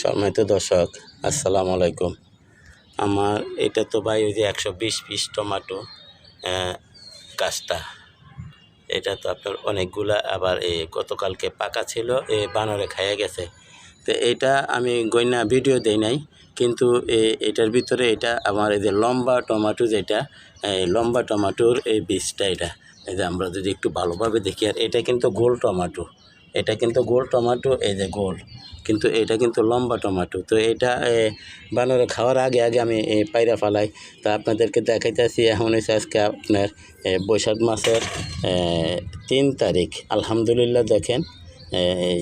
সম্মানিত দর্শক, আসসালামু আলাইকুম। আমার এটা তো ভাই ওই যে একশো বিশ পিস টমাটো গাছটা এটা তো আপনার অনেকগুলা, আবার এ, গতকালকে পাকা ছিল, এ, বানরে খাইয়ে গেছে। তো এটা আমি গয়না ভিডিও দেই নাই, কিন্তু এটার ভিতরে এটা আমার এই যে লম্বা টমাটো যেটা এই লম্বা টমাটোর এই বীজটা এটা। এই যে আমরা যদি একটু ভালোভাবে দেখি, আর এটা কিন্তু গোল টমাটো। এটা কিন্তু গোল টমাটো, এই যে গোল। কিন্তু এটা কিন্তু লম্বা টমাটো। তো এটা বানরে খাওয়ার আগে আগে আমি পায়রা ফালাই। তা আপনাদেরকে দেখাইতেছি এখন হচ্ছে আজকে আপনার বৈশাখ মাসের তিন তারিখ। আলহামদুলিল্লাহ দেখেন এই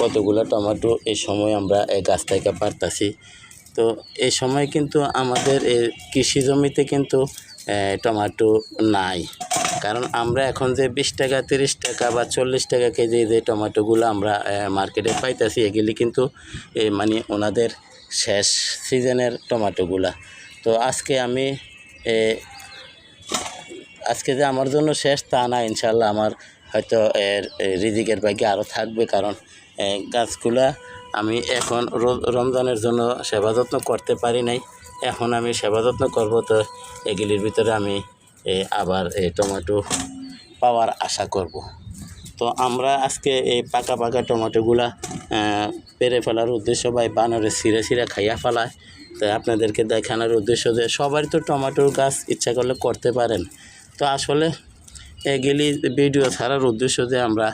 কতগুলো টমাটো এই সময় আমরা এই গাছ থেকে পারতাছি। তো এই সময় কিন্তু আমাদের কৃষি জমিতে কিন্তু টমাটো নাই। কারণ আমরা এখন যে বিশ টাকা, তিরিশ টাকা বা চল্লিশ টাকা কেজি যে টমেটোগুলো আমরা মার্কেটে পাইতাছি, এগুলি কিন্তু মানে ওনাদের শেষ সিজনের টমেটোগুলা। তো আজকে আমি আজকে যে আমার জন্য শেষ তা না ইনশাল্লাহ আমার হয়তো এর রিজিকের ভাগ্যে আরও থাকবে। কারণ গাছগুলা আমি এখন রমজানের জন্য সেবা যত্ন করতে পারি নাই। এখন আমি সেবা যত্ন করব, তো এগুলির ভিতরে আমি আবার এই টমেটো পাওয়ার আশা করব। তো আমরা আজকে এই পাকা পাকা টমেটোগুলা পেরে ফেলার উদ্দেশ্য বা বানরে ছিঁড়ে ছিঁড়ে খাইয়া ফেলায়। তাই আপনাদেরকে দেখানোর উদ্দেশ্য যে সবারই তো টমেটোর গাছ ইচ্ছা করলে করতে পারেন। তো আসলে এগুলি ভিডিও ছাড়ার উদ্দেশ্য যে আমরা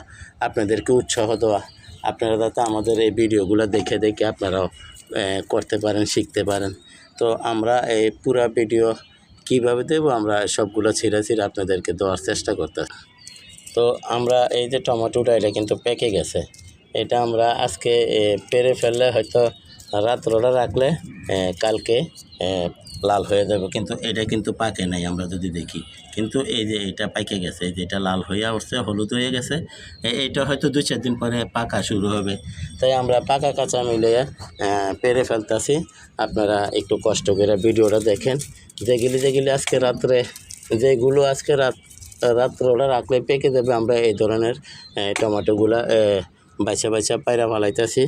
আপনাদেরকে উৎসাহ দেওয়া। আপনারা যাতে আমাদের এই ভিডিওগুলো দেখে দেখে আপনারাও করতে পারেন, শিখতে পারেন। তো আমরা এই পুরা ভিডিও কীভাবে দেব? আমরা সবগুলো ছিঁড়া ছিঁড়ে আপনাদেরকে দেওয়ার চেষ্টা করতে তো আমরা এই যে টমেটোটা, এটা কিন্তু পেকে গেছে। এটা আমরা আজকে পেরে ফেললে হয়তো রাত্রটা রাখলে কালকে লাল হয়ে যাবে, কিন্তু এটা কিন্তু পাকে নাই আমরা যদি দেখি। কিন্তু এই যে এটা পাকে গেছে, এই যে এটা লাল হয়ে উঠছে, হলুদ হয়ে গেছে এইটা হয়তো দুই চার দিন পরে পাকা শুরু হবে। তাই আমরা পাকা কাঁচা মিলে পেরে ফেলতেছি। আপনারা একটু কষ্ট করে ভিডিওটা দেখেন। যেগুলি যেগুলি আজকে রাত্রে, যেগুলো আজকে রাত রাত্রটা রাখলে পেকে যাবে, আমরা এই ধরনের টমেটোগুলা বাইচা বাইচা পায়রা ফালাইতেছি।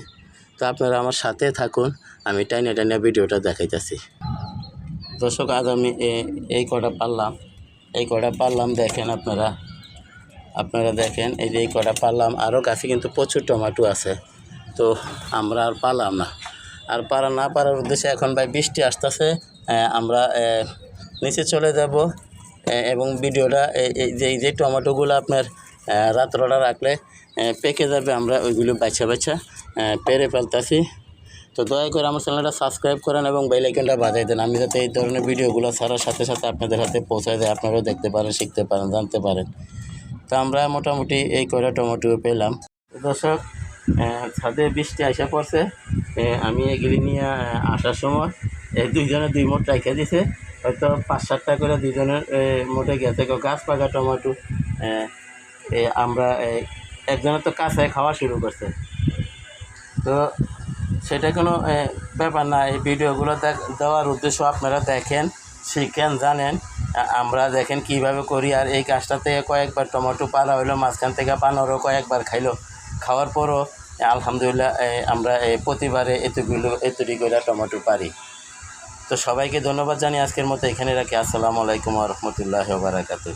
তো আপনারা আমার সাথে থাকুন, আমি টাইনে টাইনে ভিডিওটা দেখাইতেছি। দর্শক, আজ আমি এই কটা পারলাম, এই কটা পারলাম দেখেন আপনারা আপনারা দেখেন, এই যে এই কটা পারলাম আরও গাছে কিন্তু প্রচুর টমেটো আছে, তো আমরা আর পারলাম না, আর পারা না পারার উদ্দেশ্যে এখন ভাই বৃষ্টি আসতেছে আমরা নিচে চলে যাব এবং ভিডিওটা যে যে টমেটোগুলো আপনার রাত্রটা রাখলে পেকে যাবে, আমরা ওইগুলো বাছা বাছা পেরে ফেলতেছি। তো দয়া করে আমার চ্যানেলটা সাবস্ক্রাইব করেন এবং বেল আইকনটা বাজাই দেন। আমি যাতে এই ধরনের ভিডিওগুলো ছাড়ার সাথে সাথে আপনাদের হাতে পৌঁছায় দেয়, আপনারাও দেখতে পারেন, শিখতে পারেন, জানতে পারেন। তো আমরা মোটামুটি এই কয়টা টমেটো পেলাম। দর্শক ছাদে বৃষ্টি আসা পড়ছে। আমি এগুলি নিয়ে আসার সময় এই দুইজনে দুই মোট রেখে দিছে। হয়তো পাঁচ সাতটা করে দুইজনের মোটে গেছে গাছ পাকা টমেটো। আমরা একজনের তো কাঁচায় খাওয়া শুরু করছে। তো সেটা কোনো ব্যাপার না। এই ভিডিওগুলো দেওয়ার উদ্দেশ্য আপনারা দেখেন, শিখেন, জানেন। আমরা দেখেন কীভাবে করি। আর এই গাছটা থেকে কয়েকবার টমেটো পারা হইল, মাঝখান থেকে বানরও কয়েকবার খাইলো। খাওয়ার পরও আলহামদুলিল্লাহ আমরা প্রতিবারে এতগুলো, এতটি করে টমেটো পারি তো সবাইকে ধন্যবাদ জানি আজকের মতো এখানে রাখি। আসসালামু আলাইকুম রহমতুল্লাহ বারাকাতু